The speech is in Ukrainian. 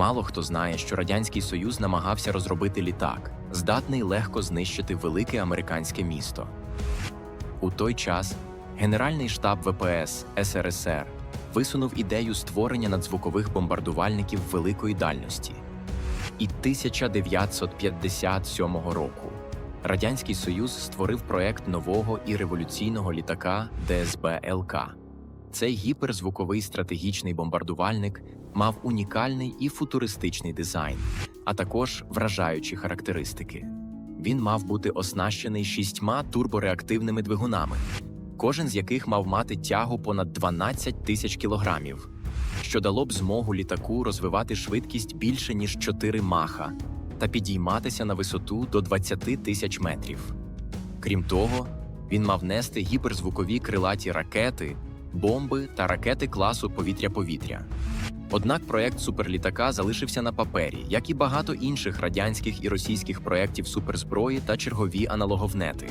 Мало хто знає, що Радянський Союз намагався розробити літак, здатний легко знищити велике американське місто. У той час Генеральний штаб ВПС СРСР висунув ідею створення надзвукових бомбардувальників великої дальності. І 1957 року Радянський Союз створив проект нового і революційного літака ДСБ-ЛК. Цей гіперзвуковий стратегічний бомбардувальник мав унікальний і футуристичний дизайн, а також вражаючі характеристики. Він мав бути оснащений шістьма турбореактивними двигунами, кожен з яких мав мати тягу понад 12 тисяч кілограмів, що дало б змогу літаку розвивати швидкість більше ніж 4 маха та підійматися на висоту до 20 тисяч метрів. Крім того, він мав нести гіперзвукові крилаті ракети, бомби та ракети класу повітря-повітря. Однак проект суперлітака залишився на папері, як і багато інших радянських і російських проєктів суперзброї та чергові аналоговнети.